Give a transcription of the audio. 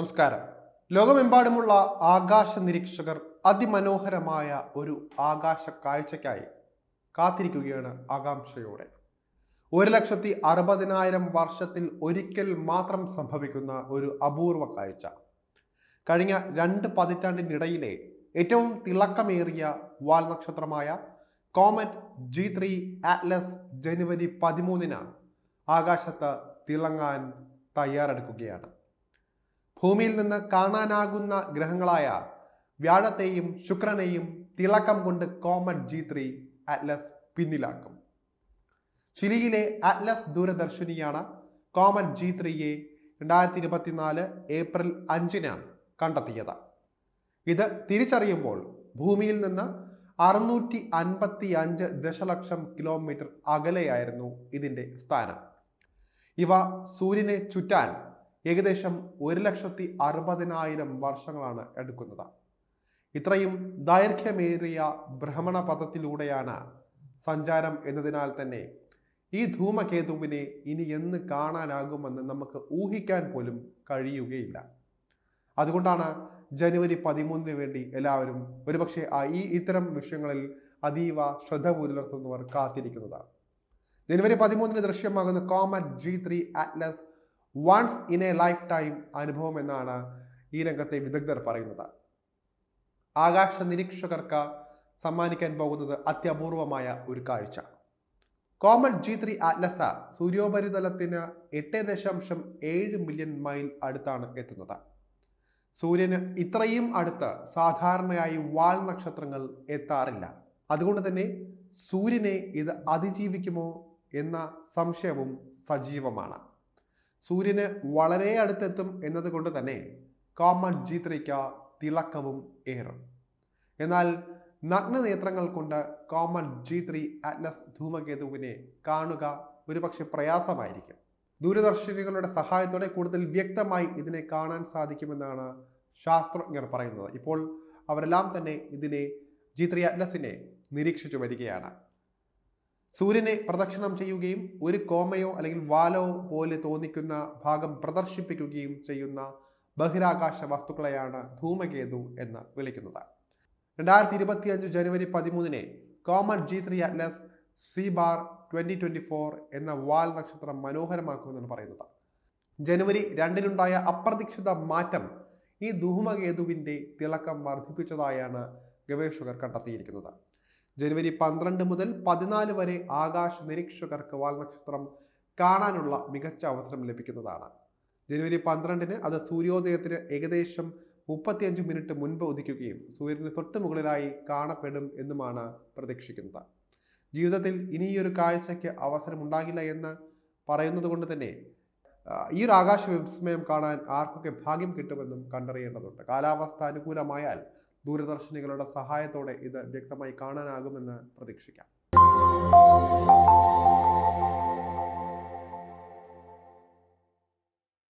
നമസ്കാരം. ലോകമെമ്പാടുമുള്ള ആകാശ നിരീക്ഷകർ അതിമനോഹരമായ ഒരു ആകാശ കാഴ്ചയ്ക്കായി കാത്തിരിക്കുകയാണ് ആകാംക്ഷയോടെ. ഒരു ലക്ഷത്തി അറുപതിനായിരം വർഷത്തിൽ ഒരിക്കൽ മാത്രം സംഭവിക്കുന്ന ഒരു അപൂർവ കാഴ്ച. കഴിഞ്ഞ രണ്ട് പതിറ്റാണ്ടിനിടയിലെ ഏറ്റവും തിളക്കമേറിയ വാൽ നക്ഷത്രമായ കോമറ്റ് ജി ത്രീ ആറ്റ്ലസ് ജനുവരി പതിമൂന്നിന് ആകാശത്ത് തിളങ്ങാൻ തയ്യാറെടുക്കുകയാണ്. ഭൂമിയിൽ നിന്ന് കാണാനാകുന്ന ഗ്രഹങ്ങളായ വ്യാഴത്തെയും ശുക്രനെയും തിളക്കം കൊണ്ട് കോമറ്റ് ജി ത്രീ അറ്റ്ലസ് പിന്നിലാക്കും. ചിലിയിലെ അറ്റ്ലസ് ദൂരദർശിനിയാണ് കോമറ്റ് ജി ത്രീയെ രണ്ടായിരത്തി ഇരുപത്തിനാല് ഏപ്രിൽ അഞ്ചിന് കണ്ടെത്തിയത്. ഇത് തിരിച്ചറിയുമ്പോൾ ഭൂമിയിൽ നിന്ന് അറുന്നൂറ്റി അൻപത്തി അഞ്ച് ദശലക്ഷം കിലോമീറ്റർ അകലെയായിരുന്നു ഇതിന്റെ സ്ഥാനം. ഇവ സൂര്യനെ ചുറ്റാൻ ഏകദേശം ഒരു ലക്ഷത്തി അറുപതിനായിരം വർഷങ്ങളാണ് എടുക്കുന്നത്. ഇത്രയും ദൈർഘ്യമേറിയ ഭ്രമണ പഥത്തിലൂടെയാണ് സഞ്ചാരം എന്നതിനാൽ തന്നെ ഈ ധൂമകേതുവിനെ ഇനി എന്ന് കാണാനാകുമെന്ന് നമുക്ക് ഊഹിക്കാൻ പോലും കഴിയുകയില്ല. അതുകൊണ്ടാണ് ജനുവരി പതിമൂന്നിന് വേണ്ടി എല്ലാവരും ഒരുപക്ഷെ ഈ ഇത്തരം വിഷയങ്ങളിൽ അതീവ ശ്രദ്ധ പുലർത്തുന്നവർ കാത്തിരിക്കുന്നത്. ജനുവരി പതിമൂന്നിന് ദൃശ്യമാകുന്ന comet G three Atlas once in a lifetime അനുഭവം എന്നാണ് ഈ രംഗത്തെ വിദഗ്ധർ പറയുന്നത്. ആകാശ നിരീക്ഷകർക്ക് സമ്മാനിക്കാൻ പോകുന്നത് അത്യപൂർവമായ ഒരു കാഴ്ച. കോമൺ ജി ത്രീ അറ്റ്ലസ സൂര്യോപരിതലത്തിന് എട്ട് ദശാംശം ഏഴ് മില്യൺ മൈൽ അടുത്താണ് എത്തുന്നത്. സൂര്യന് ഇത്രയും അടുത്ത് സാധാരണയായി വാൽ നക്ഷത്രങ്ങൾ എത്താറില്ല. അതുകൊണ്ട് തന്നെ സൂര്യനെ ഇത് അതിജീവിക്കുമോ എന്ന സംശയവും സജീവമാണ്. സൂര്യന് വളരെ അടുത്തെത്തും എന്നതുകൊണ്ട് തന്നെ കോമൺ ജീത്രിക്ക ത്രീക്ക് തിളക്കവും ഏറും. എന്നാൽ നഗ്നനേത്രങ്ങൾ കൊണ്ട് കോമൺ ജി ത്രീ അറ്റ്ലസ് ധൂമകേതുവിനെ കാണുക ഒരുപക്ഷെ പ്രയാസമായിരിക്കും. ദൂരദർശിനികളുടെ സഹായത്തോടെ കൂടുതൽ വ്യക്തമായി ഇതിനെ കാണാൻ സാധിക്കുമെന്നാണ് ശാസ്ത്രജ്ഞർ പറയുന്നത്. ഇപ്പോൾ അവരെല്ലാം തന്നെ ഇതിനെ ജി അറ്റ്ലസിനെ നിരീക്ഷിച്ചു വരികയാണ്. സൂര്യനെ പ്രദക്ഷിണം ചെയ്യുകയും ഒരു കോമയോ അല്ലെങ്കിൽ വാലോ പോലെ തോന്നിക്കുന്ന ഭാഗം പ്രദർശിപ്പിക്കുകയും ചെയ്യുന്ന ബഹിരാകാശ വസ്തുക്കളെയാണ് ധൂമകേതു എന്ന് വിളിക്കുന്നത്. രണ്ടായിരത്തി ഇരുപത്തി അഞ്ച് ജനുവരി പതിമൂന്നിന് comet G three Atlas C bar twenty twenty four എന്ന വാൽ നക്ഷത്രം മനോഹരമാക്കുമെന്നാണ് പറയുന്നത്. ജനുവരി രണ്ടിനുണ്ടായ അപ്രതീക്ഷിത മാറ്റം ഈ ധൂമകേതുവിന്റെ തിളക്കം വർദ്ധിപ്പിച്ചതായാണ് ഗവേഷകർ കണ്ടെത്തിയിരിക്കുന്നത്. ജനുവരി പന്ത്രണ്ട് മുതൽ പതിനാല് വരെ ആകാശ നിരീക്ഷകർക്ക് വാൽനക്ഷത്രം കാണാനുള്ള മികച്ച അവസരം ലഭിക്കുന്നതാണ്. ജനുവരി പന്ത്രണ്ടിന് അത് സൂര്യോദയത്തിന് ഏകദേശം മുപ്പത്തിയഞ്ച് മിനിറ്റ് മുൻപ് ഉദിക്കുകയും സൂര്യന് തൊട്ട് മുകളിലായി കാണപ്പെടും എന്നുമാണ് പ്രതീക്ഷിക്കുന്നത്. ജീവിതത്തിൽ ഇനിയൊരു കാഴ്ചയ്ക്ക് അവസരമുണ്ടാകില്ല എന്ന് പറയുന്നത് കൊണ്ട് തന്നെ ഈ ഒരു ആകാശ വിസ്മയം കാണാൻ ആർക്കൊക്കെ ഭാഗ്യം കിട്ടുമെന്നും കണ്ടറിയേണ്ടതുണ്ട്. കാലാവസ്ഥ അനുകൂലമായാൽ ദൂരദർശിനികളുടെ സഹായത്തോടെ ഇത് വ്യക്തമായി കാണാനാകുമെന്ന് പ്രതീക്ഷിക്കാം.